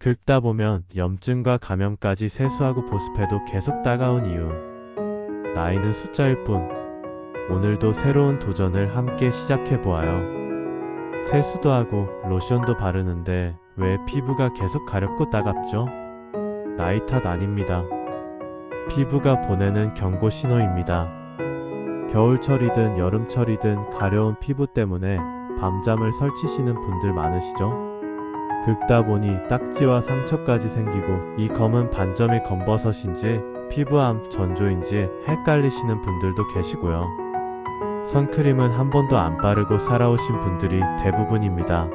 긁다 보면 염증과 감염까지 세수하고 보습해도 계속 따가운 이유. 나이는 숫자일 뿐. 오늘도 새로운 도전을 함께 시작해 보아요. 세수도 하고 로션도 바르는데 왜 피부가 계속 가렵고 따갑죠? 나이 탓 아닙니다. 피부가 보내는 경고 신호입니다. 겨울철이든 여름철이든 가려운 피부 때문에 밤잠을 설치시는 분들 많으시죠? 긁다 보니 딱지와 상처까지 생기고 이 검은 반점이 검버섯인지 피부암 전조인지 헷갈리시는 분들도 계시고요. 선크림은 한 번도 안 바르고 살아오신 분들이 대부분입니다.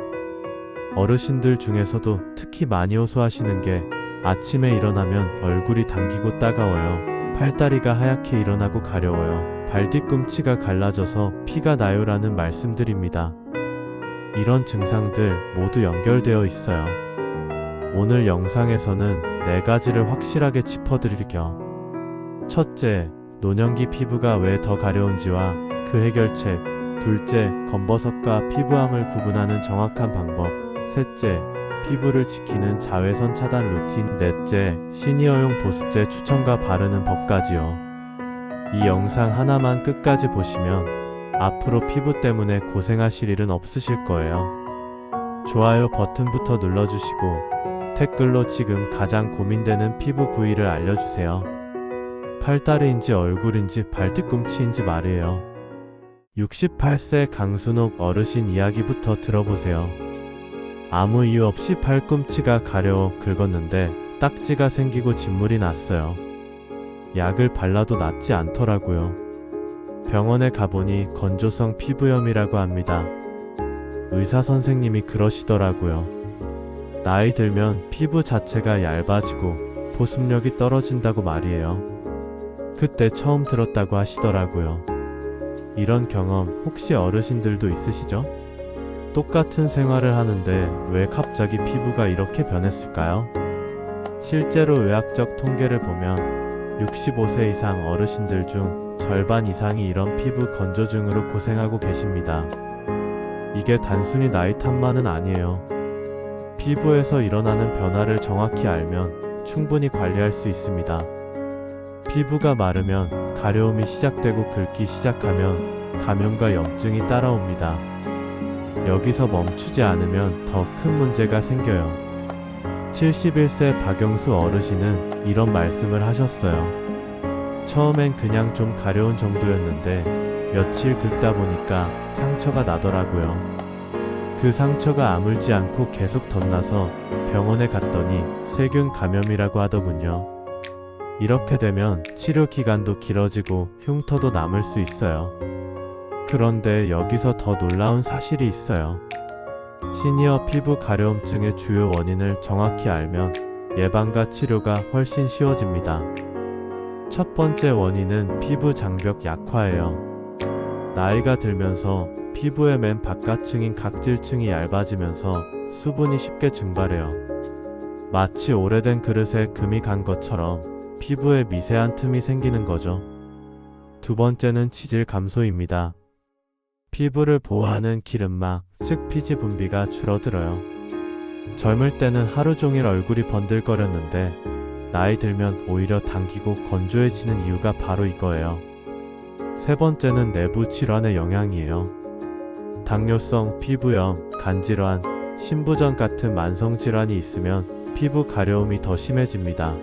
어르신들 중에서도 특히 많이 호소하시는 게 아침에 일어나면 얼굴이 당기고 따가워요. 팔다리가 하얗게 일어나고 가려워요. 발 뒤꿈치가 갈라져서 피가 나요라는 말씀드립니다. 이런 증상들 모두 연결되어 있어요. 오늘 영상에서는 네 가지를 확실하게 짚어드릴 겸 첫째, 노년기 피부가 왜 더 가려운지와 그 해결책 둘째, 검버섯과 피부암을 구분하는 정확한 방법 셋째, 피부를 지키는 자외선 차단 루틴 넷째, 시니어용 보습제 추천과 바르는 법까지요. 이 영상 하나만 끝까지 보시면 앞으로 피부 때문에 고생하실 일은 없으실 거예요. 좋아요 버튼부터 눌러주시고 댓글로 지금 가장 고민되는 피부 부위를 알려주세요. 팔다리인지 얼굴인지 발뒤꿈치인지 말이에요. 68세 강순옥 어르신 이야기부터 들어보세요. 아무 이유 없이 팔꿈치가 가려워 긁었는데 딱지가 생기고 진물이 났어요. 약을 발라도 낫지 않더라고요. 병원에 가보니 건조성 피부염이라고 합니다. 의사 선생님이 그러시더라고요. 나이 들면 피부 자체가 얇아지고 보습력이 떨어진다고 말이에요. 그때 처음 들었다고 하시더라고요. 이런 경험 혹시 어르신들도 있으시죠? 똑같은 생활을 하는데 왜 갑자기 피부가 이렇게 변했을까요? 실제로 의학적 통계를 보면 65세 이상 어르신들 중 절반 이상이 이런 피부 건조증으로 고생하고 계십니다. 이게 단순히 나이 탓만은 아니에요. 피부에서 일어나는 변화를 정확히 알면 충분히 관리할 수 있습니다. 피부가 마르면 가려움이 시작되고 긁기 시작하면 감염과 염증이 따라옵니다. 여기서 멈추지 않으면 더 큰 문제가 생겨요. 71세 박영수 어르신은 이런 말씀을 하셨어요. 처음엔 그냥 좀 가려운 정도였는데 며칠 긁다 보니까 상처가 나더라고요. 그 상처가 아물지 않고 계속 덧나서 병원에 갔더니 세균 감염이라고 하더군요. 이렇게 되면 치료 기간도 길어지고 흉터도 남을 수 있어요. 그런데 여기서 더 놀라운 사실이 있어요. 시니어 피부 가려움증의 주요 원인을 정확히 알면 예방과 치료가 훨씬 쉬워집니다. 첫 번째 원인은 피부 장벽 약화예요. 나이가 들면서 피부의 맨 바깥층인 각질층이 얇아지면서 수분이 쉽게 증발해요. 마치 오래된 그릇에 금이 간 것처럼 피부에 미세한 틈이 생기는 거죠. 두 번째는 치질 감소입니다. 피부를 보호하는 기름막, 즉 피지 분비가 줄어들어요. 젊을 때는 하루 종일 얼굴이 번들거렸는데 나이 들면 오히려 당기고 건조해지는 이유가 바로 이거예요. 세 번째는 내부 질환의 영향이에요. 당뇨성 피부염, 간질환, 신부전 같은 만성 질환이 있으면 피부 가려움이 더 심해집니다.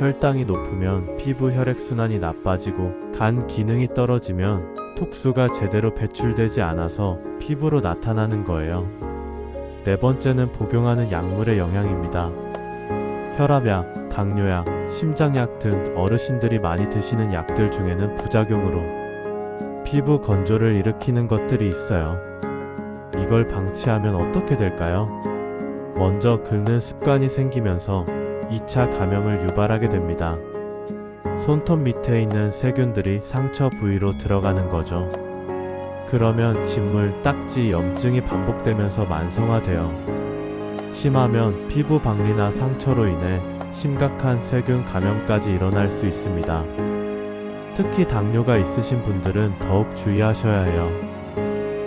혈당이 높으면 피부 혈액순환이 나빠지고 간 기능이 떨어지면 톡수가 제대로 배출되지 않아서 피부로 나타나는 거예요. 네 번째는 복용하는 약물의 영향입니다. 혈압약, 당뇨약, 심장약 등 어르신들이 많이 드시는 약들 중에는 부작용으로 피부 건조를 일으키는 것들이 있어요. 이걸 방치하면 어떻게 될까요? 먼저 긁는 습관이 생기면서 2차 감염을 유발하게 됩니다. 손톱 밑에 있는 세균들이 상처 부위로 들어가는 거죠. 그러면 진물, 딱지, 염증이 반복되면서 만성화돼요. 심하면 피부 박리나 상처로 인해 심각한 세균 감염까지 일어날 수 있습니다. 특히 당뇨가 있으신 분들은 더욱 주의하셔야 해요.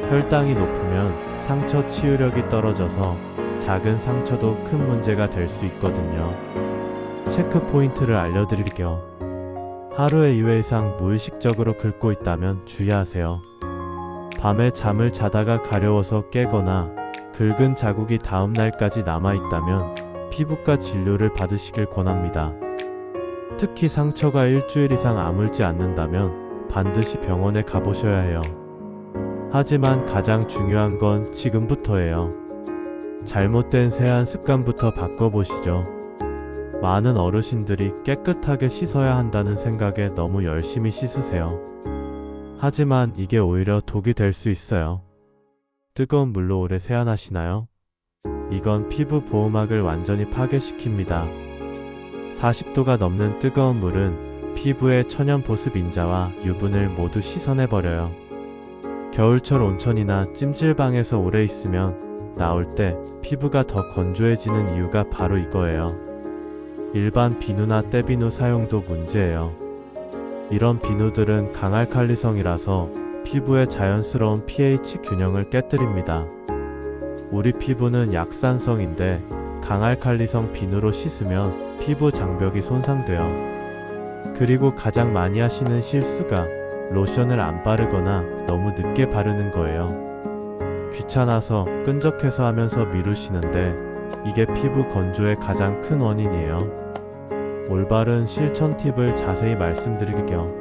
혈당이 높으면 상처 치유력이 떨어져서 작은 상처도 큰 문제가 될 수 있거든요. 체크 포인트를 알려드릴게요. 하루에 2회 이상 무의식적으로 긁고 있다면 주의하세요. 밤에 잠을 자다가 가려워서 깨거나 긁은 자국이 다음 날까지 남아있다면 피부과 진료를 받으시길 권합니다. 특히 상처가 일주일 이상 아물지 않는다면 반드시 병원에 가보셔야 해요. 하지만 가장 중요한 건 지금부터예요. 잘못된 세안 습관부터 바꿔보시죠. 많은 어르신들이 깨끗하게 씻어야 한다는 생각에 너무 열심히 씻으세요. 하지만 이게 오히려 독이 될 수 있어요. 뜨거운 물로 오래 세안하시나요? 이건 피부 보호막을 완전히 파괴시킵니다. 40도가 넘는 뜨거운 물은 피부의 천연 보습 인자와 유분을 모두 씻어내버려요. 겨울철 온천이나 찜질방에서 오래 있으면 나올 때 피부가 더 건조해지는 이유가 바로 이거예요. 일반 비누나 떼비누 사용도 문제예요. 이런 비누들은 강알칼리성이라서 피부의 자연스러운 pH 균형을 깨뜨립니다. 우리 피부는 약산성인데 강알칼리성 비누로 씻으면 피부 장벽이 손상돼요. 그리고 가장 많이 하시는 실수가 로션을 안 바르거나 너무 늦게 바르는 거예요. 귀찮아서 끈적해서 하면서 미루시는데 이게 피부 건조의 가장 큰 원인이에요. 올바른 실천 팁을 자세히 말씀드릴게요.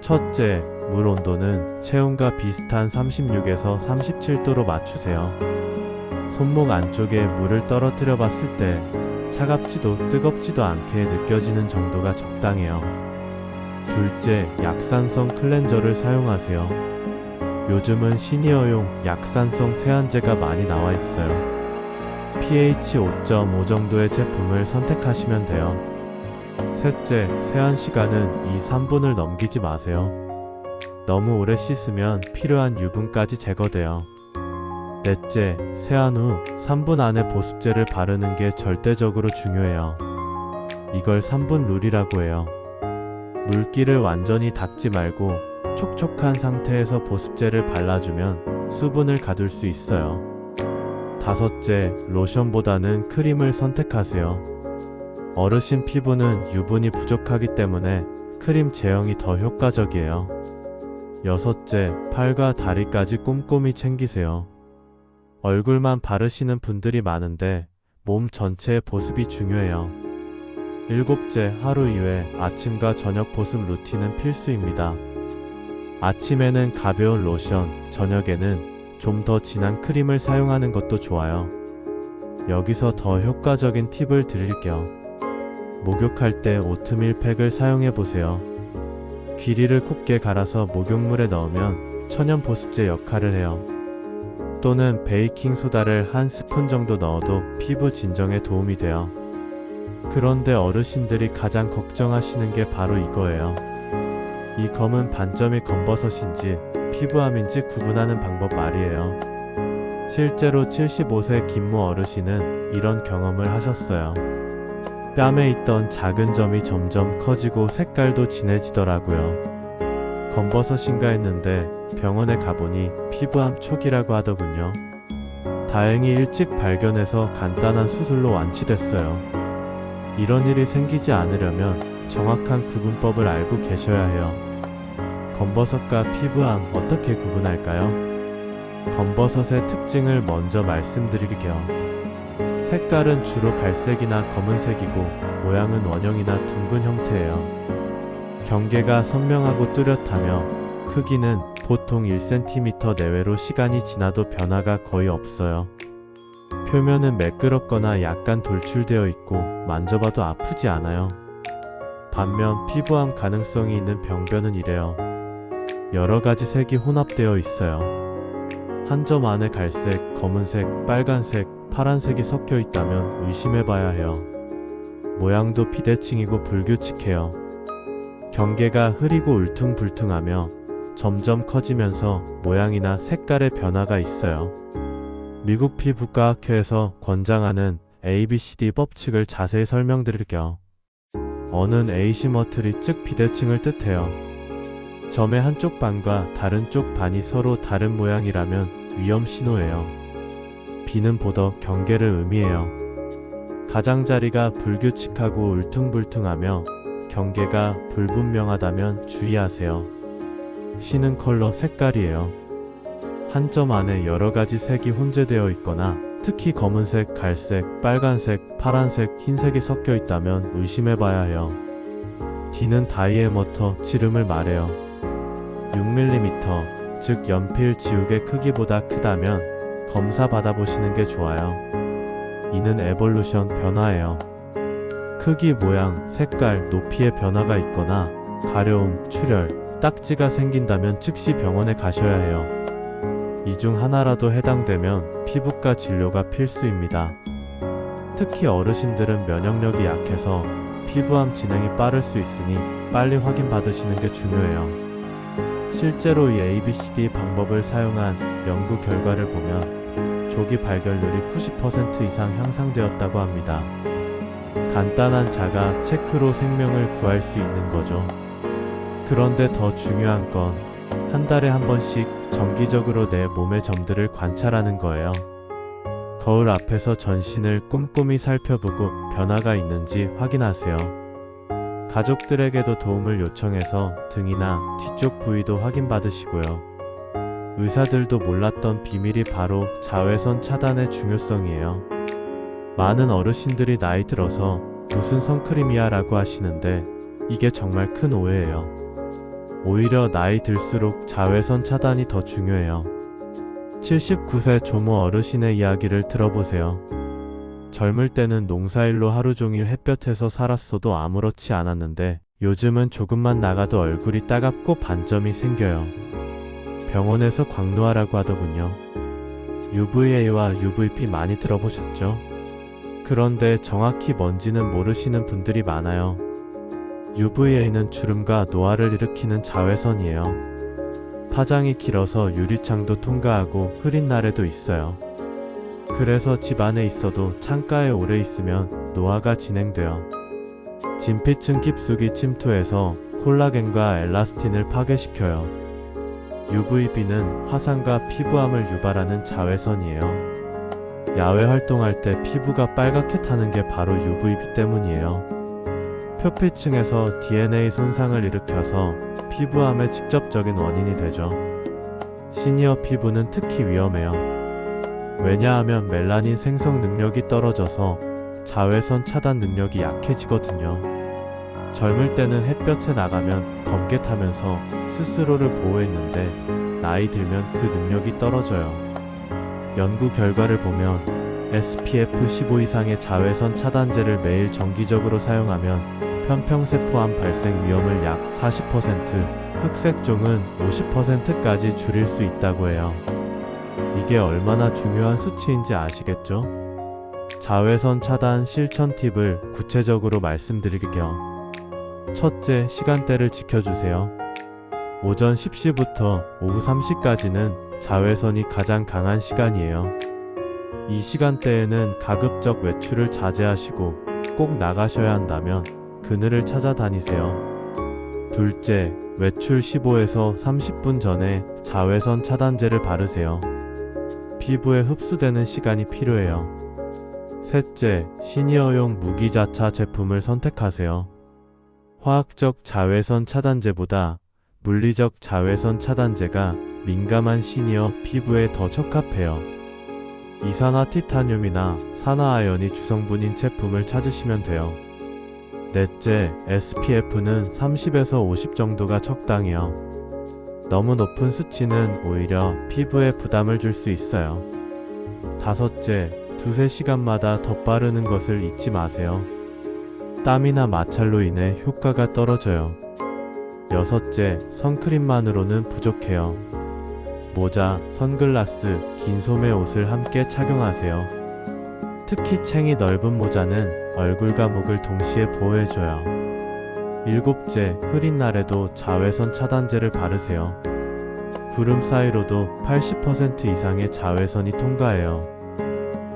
첫째, 물 온도는 체온과 비슷한 36에서 37도로 맞추세요. 손목 안쪽에 물을 떨어뜨려 봤을 때 차갑지도 뜨겁지도 않게 느껴지는 정도가 적당해요. 둘째, 약산성 클렌저를 사용하세요. 요즘은 시니어용 약산성 세안제가 많이 나와 있어요. pH 5.5 정도의 제품을 선택하시면 돼요. 셋째, 세안 시간은 2, 3분을 넘기지 마세요. 너무 오래 씻으면 필요한 유분까지 제거돼요. 넷째, 세안 후 3분 안에 보습제를 바르는 게 절대적으로 중요해요. 이걸 3분 룰이라고 해요. 물기를 완전히 닦지 말고 촉촉한 상태에서 보습제를 발라주면 수분을 가둘 수 있어요. 다섯째, 로션보다는 크림을 선택하세요. 어르신 피부는 유분이 부족하기 때문에 크림 제형이 더 효과적이에요. 여섯째, 팔과 다리까지 꼼꼼히 챙기세요. 얼굴만 바르시는 분들이 많은데 몸 전체의 보습이 중요해요. 일곱째, 하루 2회 아침과 저녁 보습 루틴은 필수입니다. 아침에는 가벼운 로션, 저녁에는 좀 더 진한 크림을 사용하는 것도 좋아요. 여기서 더 효과적인 팁을 드릴게요. 목욕할 때 오트밀 팩을 사용해 보세요. 귀리를 곱게 갈아서 목욕물에 넣으면 천연 보습제 역할을 해요. 또는 베이킹 소다를 한 스푼 정도 넣어도 피부 진정에 도움이 돼요. 그런데 어르신들이 가장 걱정하시는 게 바로 이거예요. 이 검은 반점이 검버섯인지 피부암인지 구분하는 방법 말이에요. 실제로 75세 김모 어르신은 이런 경험을 하셨어요. 뺨에 있던 작은 점이 점점 커지고 색깔도 진해지더라고요. 검버섯인가 했는데 병원에 가보니 피부암 초기라고 하더군요. 다행히 일찍 발견해서 간단한 수술로 완치됐어요. 이런 일이 생기지 않으려면 정확한 구분법을 알고 계셔야 해요. 검버섯과 피부암 어떻게 구분할까요? 검버섯의 특징을 먼저 말씀드릴게요. 색깔은 주로 갈색이나 검은색이고 모양은 원형이나 둥근 형태예요. 경계가 선명하고 뚜렷하며 크기는 보통 1cm 내외로 시간이 지나도 변화가 거의 없어요. 표면은 매끄럽거나 약간 돌출되어 있고 만져봐도 아프지 않아요. 반면 피부암 가능성이 있는 병변은 이래요. 여러 가지 색이 혼합되어 있어요. 한 점 안에 갈색, 검은색, 빨간색, 파란색이 섞여 있다면 의심해봐야 해요. 모양도 비대칭이고 불규칙해요. 경계가 흐리고 울퉁불퉁하며 점점 커지면서 모양이나 색깔의 변화가 있어요. 미국 피부과학회에서 권장하는 ABCD 법칙을 자세히 설명드릴게요. 어는 에이시머트리 즉 비대칭을 뜻해요. 점의 한쪽 반과 다른 쪽 반이 서로 다른 모양이라면 위험 신호예요. 비는 보더 경계를 의미해요. 가장자리가 불규칙하고 울퉁불퉁하며 경계가 불분명하다면 주의하세요. 신은 컬러 색깔이에요. 한 점 안에 여러 가지 색이 혼재되어 있거나 특히 검은색, 갈색, 빨간색, 파란색, 흰색이 섞여 있다면 의심해 봐야 해요. D는 다이애머터 지름을 말해요. 6mm, 즉 연필 지우개 크기보다 크다면 검사 받아보시는 게 좋아요. 이는 에볼루션 변화예요. 크기, 모양, 색깔, 높이의 변화가 있거나 가려움, 출혈, 딱지가 생긴다면 즉시 병원에 가셔야 해요. 이 중 하나라도 해당되면 피부과 진료가 필수입니다. 특히 어르신들은 면역력이 약해서 피부암 진행이 빠를 수 있으니 빨리 확인 받으시는 게 중요해요. 실제로 이 ABCD 방법을 사용한 연구 결과를 보면 조기 발견률이 90% 이상 향상되었다고 합니다. 간단한 자가 체크로 생명을 구할 수 있는 거죠. 그런데 더 중요한 건 한 달에 한 번씩 정기적으로 내 몸의 점들을 관찰하는 거예요. 거울 앞에서 전신을 꼼꼼히 살펴보고 변화가 있는지 확인하세요. 가족들에게도 도움을 요청해서 등이나 뒤쪽 부위도 확인받으시고요. 의사들도 몰랐던 비밀이 바로 자외선 차단의 중요성이에요. 많은 어르신들이 나이 들어서 무슨 선크림이야 라고 하시는데 이게 정말 큰 오해예요. 오히려 나이 들수록 자외선 차단이 더 중요해요. 79세 조모 어르신의 이야기를 들어보세요. 젊을 때는 농사일로 하루 종일 햇볕에서 살았어도 아무렇지 않았는데 요즘은 조금만 나가도 얼굴이 따갑고 반점이 생겨요. 병원에서 광노하라고 하더군요. UVA와 UVP 많이 들어보셨죠? 그런데 정확히 뭔지는 모르시는 분들이 많아요. UVA는 주름과 노화를 일으키는 자외선이에요. 파장이 길어서 유리창도 통과하고 흐린 날에도 있어요. 그래서 집 안에 있어도 창가에 오래 있으면 노화가 진행돼요. 진피층 깊숙이 침투해서 콜라겐과 엘라스틴을 파괴시켜요. UVB는 화상과 피부암을 유발하는 자외선이에요. 야외 활동할 때 피부가 빨갛게 타는 게 바로 UVB 때문이에요. 표피층에서 DNA 손상을 일으켜서 피부암의 직접적인 원인이 되죠. 시니어 피부는 특히 위험해요. 왜냐하면 멜라닌 생성 능력이 떨어져서 자외선 차단 능력이 약해지거든요. 젊을 때는 햇볕에 나가면 검게 타면서 스스로를 보호했는데 나이 들면 그 능력이 떨어져요. 연구 결과를 보면 SPF 15 이상의 자외선 차단제를 매일 정기적으로 사용하면 편평세포암 발생 위험을 약 40%, 흑색종은 50%까지 줄일 수 있다고 해요. 이게 얼마나 중요한 수치인지 아시겠죠? 자외선 차단 실천 팁을 구체적으로 말씀드릴게요. 첫째, 시간대를 지켜주세요. 오전 10시부터 오후 3시까지는 자외선이 가장 강한 시간이에요. 이 시간대에는 가급적 외출을 자제하시고 꼭 나가셔야 한다면 그늘을 찾아다니세요. 둘째, 외출 15에서 30분 전에 자외선 차단제를 바르세요. 피부에 흡수되는 시간이 필요해요. 셋째, 시니어용 무기자차 제품을 선택하세요. 화학적 자외선 차단제보다 물리적 자외선 차단제가 민감한 시니어 피부에 더 적합해요. 이산화 티타늄이나 산화아연이 주성분인 제품을 찾으시면 돼요. 넷째, SPF는 30에서 50 정도가 적당해요. 너무 높은 수치는 오히려 피부에 부담을 줄 수 있어요. 다섯째, 두세 시간마다 덧바르는 것을 잊지 마세요. 땀이나 마찰로 인해 효과가 떨어져요. 여섯째, 선크림만으로는 부족해요. 모자, 선글라스, 긴 소매 옷을 함께 착용하세요. 특히 챙이 넓은 모자는 얼굴과 목을 동시에 보호해줘요. 일곱째, 흐린 날에도 자외선 차단제를 바르세요. 구름 사이로도 80% 이상의 자외선이 통과해요.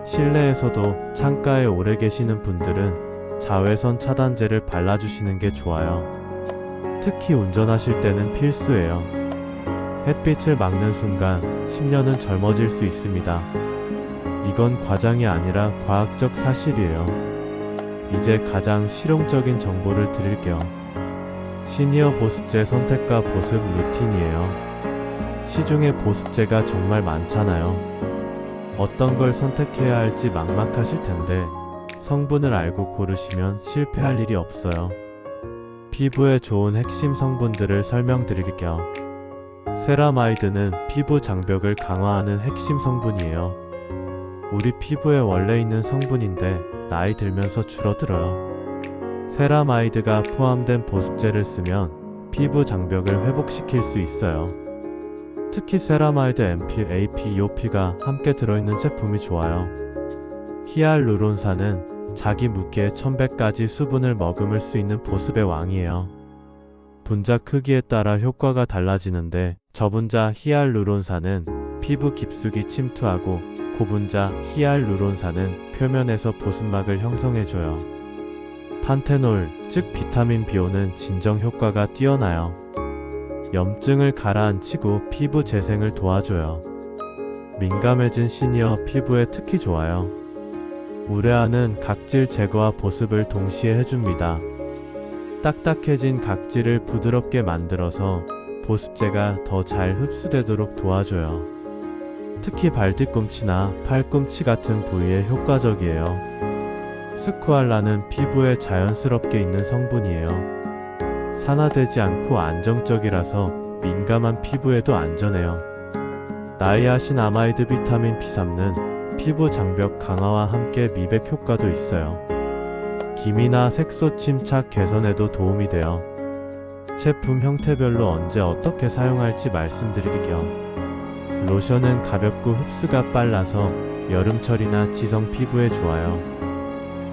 실내에서도 창가에 오래 계시는 분들은 자외선 차단제를 발라주시는 게 좋아요. 특히 운전하실 때는 필수예요. 햇빛을 막는 순간 10년은 젊어질 수 있습니다. 이건 과장이 아니라 과학적 사실이에요. 이제 가장 실용적인 정보를 드릴게요. 시니어 보습제 선택과 보습 루틴이에요. 시중에 보습제가 정말 많잖아요. 어떤 걸 선택해야 할지 막막하실 텐데 성분을 알고 고르시면 실패할 일이 없어요. 피부에 좋은 핵심 성분들을 설명드릴게요. 세라마이드는 피부 장벽을 강화하는 핵심 성분이에요. 우리 피부에 원래 있는 성분인데 나이 들면서 줄어들어요. 세라마이드가 포함된 보습제를 쓰면 피부 장벽을 회복시킬 수 있어요. 특히 세라마이드 MP, AP, EOP가 함께 들어있는 제품이 좋아요. 히알루론산은 자기 무게의 1100가지 수분을 머금을 수 있는 보습의 왕이에요. 분자 크기에 따라 효과가 달라지는데 저분자 히알루론산은 피부 깊숙이 침투하고 고분자 히알루론산은 표면에서 보습막을 형성해줘요. 판테놀, 즉 비타민 B5는 진정 효과가 뛰어나요. 염증을 가라앉히고 피부 재생을 도와줘요. 민감해진 시니어 피부에 특히 좋아요. 우레아는 각질 제거와 보습을 동시에 해줍니다. 딱딱해진 각질을 부드럽게 만들어서 보습제가 더 잘 흡수되도록 도와줘요. 특히 발뒤꿈치나 팔꿈치 같은 부위에 효과적이에요. 스쿠알라는 피부에 자연스럽게 있는 성분이에요. 산화되지 않고 안정적이라서 민감한 피부에도 안전해요. 나이아신 아마이드 비타민 B3는 피부 장벽 강화와 함께 미백 효과도 있어요. 기미나 색소 침착 개선에도 도움이 돼요. 제품 형태별로 언제 어떻게 사용할지 말씀드릴게요. 로션은 가볍고 흡수가 빨라서 여름철이나 지성 피부에 좋아요.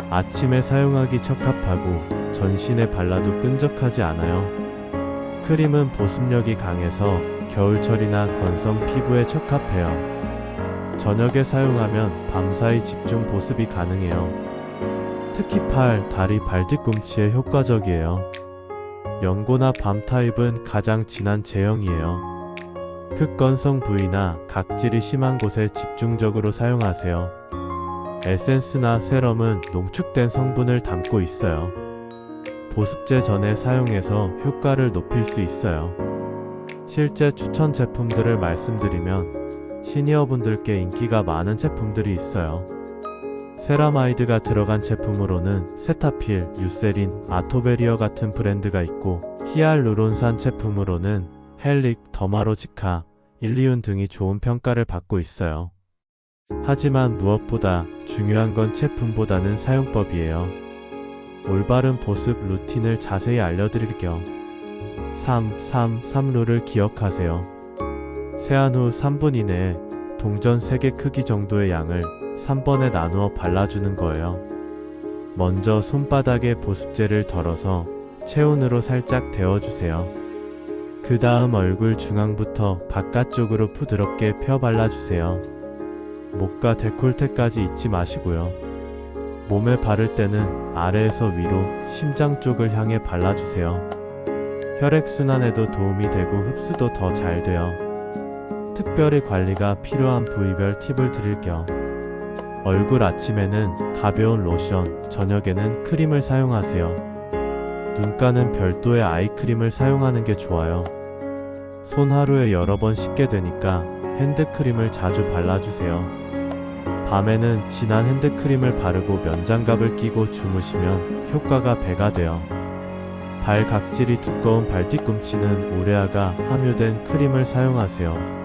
아침에 사용하기 적합하고 전신에 발라도 끈적하지 않아요. 크림은 보습력이 강해서 겨울철이나 건성 피부에 적합해요. 저녁에 사용하면 밤사이 집중 보습이 가능해요. 특히 팔, 다리, 발뒤꿈치에 효과적이에요. 연고나 밤 타입은 가장 진한 제형이에요. 극건성 부위나 각질이 심한 곳에 집중적으로 사용하세요. 에센스나 세럼은 농축된 성분을 담고 있어요. 보습제 전에 사용해서 효과를 높일 수 있어요. 실제 추천 제품들을 말씀드리면 시니어분들께 인기가 많은 제품들이 있어요. 세라마이드가 들어간 제품으로는 세타필, 유세린, 아토베리어 같은 브랜드가 있고 히알루론산 제품으로는 헬릭, 더마로지카, 일리운 등이 좋은 평가를 받고 있어요. 하지만 무엇보다 중요한 건 제품보다는 사용법이에요. 올바른 보습 루틴을 자세히 알려드릴게요. 3, 3, 3룰을 기억하세요. 세안 후 3분 이내에 동전 3개 크기 정도의 양을 3번에 나누어 발라주는 거예요. 먼저 손바닥에 보습제를 덜어서 체온으로 살짝 데워주세요. 그 다음 얼굴 중앙부터 바깥쪽으로 부드럽게 펴 발라주세요. 목과 데콜테까지 잊지 마시고요. 몸에 바를 때는 아래에서 위로 심장 쪽을 향해 발라주세요. 혈액순환에도 도움이 되고 흡수도 더 잘 돼요. 특별히 관리가 필요한 부위별 팁을 드릴게요. 얼굴 아침에는 가벼운 로션, 저녁에는 크림을 사용하세요. 눈가는 별도의 아이크림을 사용하는 게 좋아요. 손 하루에 여러 번 씻게 되니까 핸드크림을 자주 발라주세요. 밤에는 진한 핸드크림을 바르고 면장갑을 끼고 주무시면 효과가 배가 돼요. 발 각질이 두꺼운 발뒤꿈치는 우레아가 함유된 크림을 사용하세요.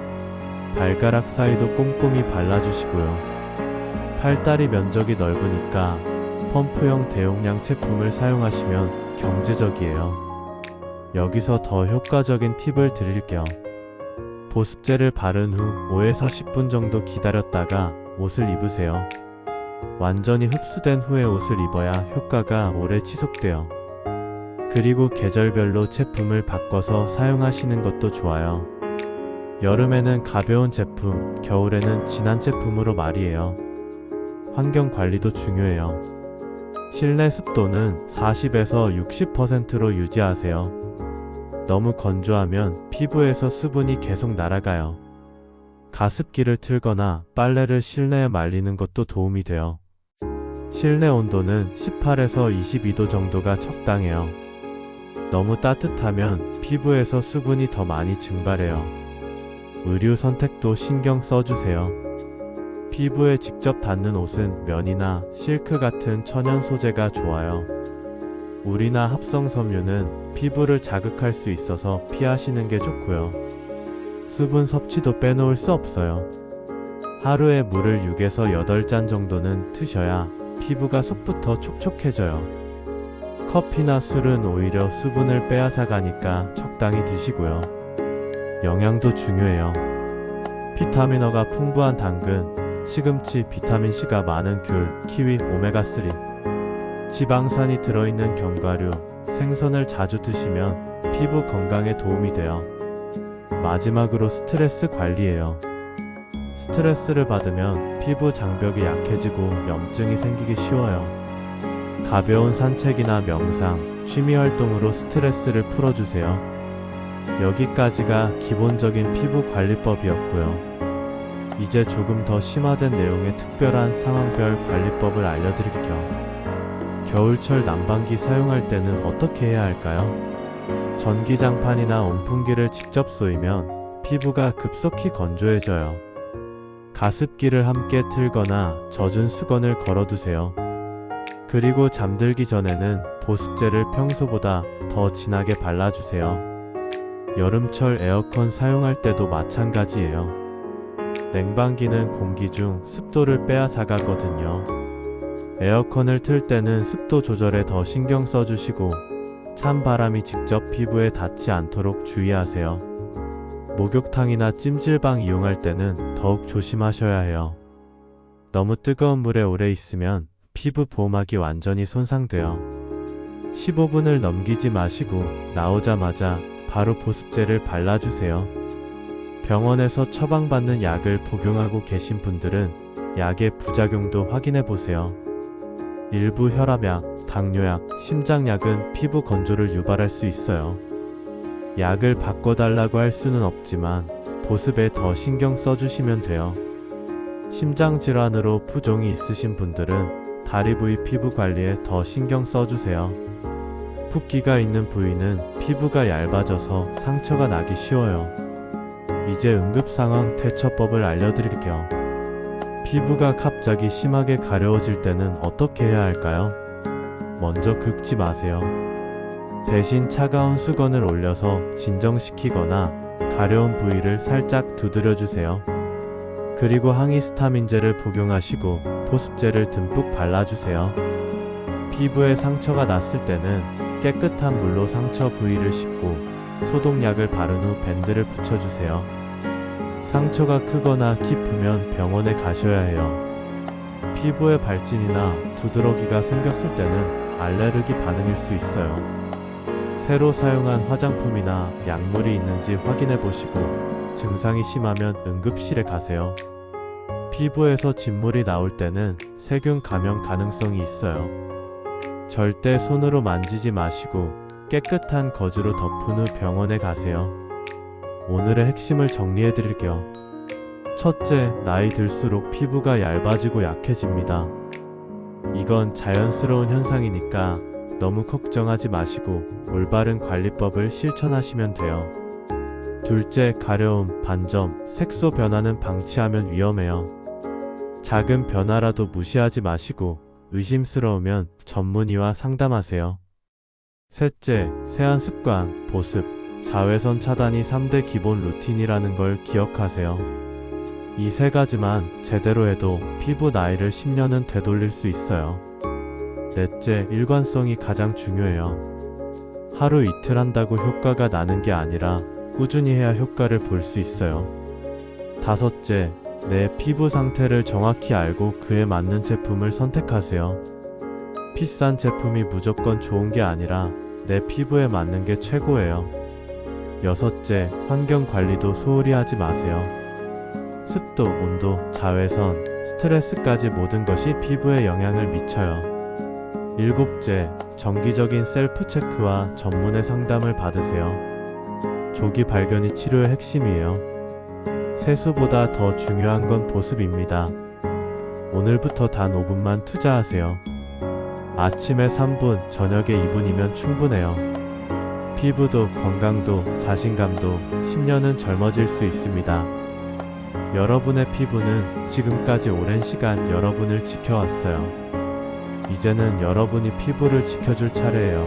발가락 사이도 꼼꼼히 발라주시고요. 팔다리 면적이 넓으니까 펌프형 대용량 제품을 사용하시면 경제적이에요. 여기서 더 효과적인 팁을 드릴게요. 보습제를 바른 후 5에서 10분 정도 기다렸다가 옷을 입으세요. 완전히 흡수된 후에 옷을 입어야 효과가 오래 지속돼요. 그리고 계절별로 제품을 바꿔서 사용하시는 것도 좋아요. 여름에는 가벼운 제품, 겨울에는 진한 제품으로 말이에요. 환경 관리도 중요해요. 실내 습도는 40에서 60%로 유지하세요. 너무 건조하면 피부에서 수분이 계속 날아가요. 가습기를 틀거나 빨래를 실내에 말리는 것도 도움이 돼요. 실내 온도는 18에서 22도 정도가 적당해요. 너무 따뜻하면 피부에서 수분이 더 많이 증발해요. 의류 선택도 신경 써주세요. 피부에 직접 닿는 옷은 면이나 실크 같은 천연 소재가 좋아요. 울이나 합성 섬유는 피부를 자극할 수 있어서 피하시는 게 좋고요. 수분 섭취도 빼놓을 수 없어요. 하루에 물을 6에서 8잔 정도는 트셔야 피부가 속부터 촉촉해져요. 커피나 술은 오히려 수분을 빼앗아 가니까 적당히 드시고요. 영양도 중요해요. 비타민어가 풍부한 당근, 시금치, 비타민C가 많은 귤, 키위, 오메가3, 지방산이 들어있는 견과류, 생선을 자주 드시면 피부 건강에 도움이 돼요. 마지막으로 스트레스 관리예요. 스트레스를 받으면 피부 장벽이 약해지고 염증이 생기기 쉬워요. 가벼운 산책이나 명상, 취미 활동으로 스트레스를 풀어주세요. 여기까지가 기본적인 피부 관리법이었고요. 이제 조금 더 심화된 내용의 특별한 상황별 관리법을 알려드릴게요. 겨울철 난방기 사용할 때는 어떻게 해야 할까요? 전기장판이나 온풍기를 직접 쏘이면 피부가 급속히 건조해져요. 가습기를 함께 틀거나 젖은 수건을 걸어두세요. 그리고 잠들기 전에는 보습제를 평소보다 더 진하게 발라주세요. 여름철 에어컨 사용할 때도 마찬가지예요. 냉방기는 공기 중 습도를 빼앗아가거든요. 에어컨을 틀 때는 습도 조절에 더 신경 써주시고 찬 바람이 직접 피부에 닿지 않도록 주의하세요. 목욕탕이나 찜질방 이용할 때는 더욱 조심하셔야 해요. 너무 뜨거운 물에 오래 있으면 피부 보호막이 완전히 손상돼요. 15분을 넘기지 마시고 나오자마자 바로 보습제를 발라주세요. 병원에서 처방받는 약을 복용하고 계신 분들은 약의 부작용도 확인해 보세요. 일부 혈압약, 당뇨약, 심장약은 피부 건조를 유발할 수 있어요. 약을 바꿔달라고 할 수는 없지만 보습에 더 신경 써주시면 돼요. 심장 질환으로 부종이 있으신 분들은 다리 부위 피부 관리에 더 신경 써주세요. 붓기가 있는 부위는 피부가 얇아져서 상처가 나기 쉬워요. 이제 응급상황 대처법을 알려드릴게요. 피부가 갑자기 심하게 가려워질 때는 어떻게 해야 할까요? 먼저 긁지 마세요. 대신 차가운 수건을 올려서 진정시키거나 가려운 부위를 살짝 두드려 주세요. 그리고 항히스타민제를 복용하시고 보습제를 듬뿍 발라주세요. 피부에 상처가 났을 때는 깨끗한 물로 상처 부위를 씻고 소독약을 바른 후 밴드를 붙여주세요. 상처가 크거나 깊으면 병원에 가셔야 해요. 피부에 발진이나 두드러기가 생겼을 때는 알레르기 반응일 수 있어요. 새로 사용한 화장품이나 약물이 있는지 확인해 보시고 증상이 심하면 응급실에 가세요. 피부에서 진물이 나올 때는 세균 감염 가능성이 있어요. 절대 손으로 만지지 마시고 깨끗한 거즈로 덮은 후 병원에 가세요. 오늘의 핵심을 정리해 드릴게요. 첫째, 나이 들수록 피부가 얇아지고 약해집니다. 이건 자연스러운 현상이니까 너무 걱정하지 마시고 올바른 관리법을 실천하시면 돼요. 둘째, 가려움, 반점, 색소 변화는 방치하면 위험해요. 작은 변화라도 무시하지 마시고 의심스러우면 전문의와 상담하세요. 셋째, 세안 습관, 보습, 자외선 차단이 3대 기본 루틴이라는 걸 기억하세요. 이 세 가지만 제대로 해도 피부 나이를 10년은 되돌릴 수 있어요. 넷째, 일관성이 가장 중요해요. 하루 이틀 한다고 효과가 나는 게 아니라 꾸준히 해야 효과를 볼 수 있어요. 다섯째, 내 피부 상태를 정확히 알고 그에 맞는 제품을 선택하세요. 비싼 제품이 무조건 좋은 게 아니라 내 피부에 맞는 게 최고예요. 여섯째, 환경 관리도 소홀히 하지 마세요. 습도, 온도, 자외선, 스트레스까지 모든 것이 피부에 영향을 미쳐요. 일곱째, 정기적인 셀프 체크와 전문의 상담을 받으세요. 조기 발견이 치료의 핵심이에요. 세수보다 더 중요한 건 보습입니다. 오늘부터 단 5분만 투자하세요. 아침에 3분, 저녁에 2분이면 충분해요. 피부도 건강도 자신감도 10년은 젊어질 수 있습니다. 여러분의 피부는 지금까지 오랜 시간 여러분을 지켜왔어요. 이제는 여러분이 피부를 지켜줄 차례예요.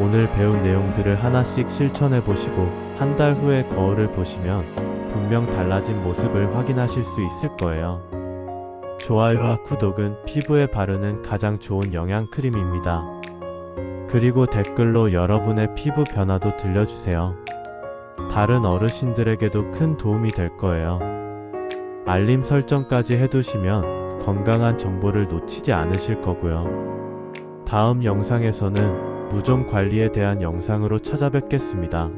오늘 배운 내용들을 하나씩 실천해 보시고 한 달 후에 거울을 보시면 분명 달라진 모습을 확인하실 수 있을 거예요. 좋아요와 구독은 피부에 바르는 가장 좋은 영양 크림입니다. 그리고 댓글로 여러분의 피부 변화도 들려주세요. 다른 어르신들에게도 큰 도움이 될 거예요. 알림 설정까지 해두시면 건강한 정보를 놓치지 않으실 거고요. 다음 영상에서는 무좀 관리에 대한 영상으로 찾아뵙겠습니다.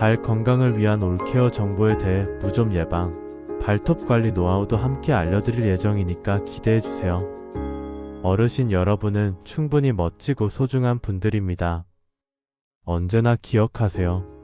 발 건강을 위한 올케어 정보에 대해 무좀 예방, 발톱 관리 노하우도 함께 알려드릴 예정이니까 기대해주세요. 어르신 여러분은 충분히 멋지고 소중한 분들입니다. 언제나 기억하세요.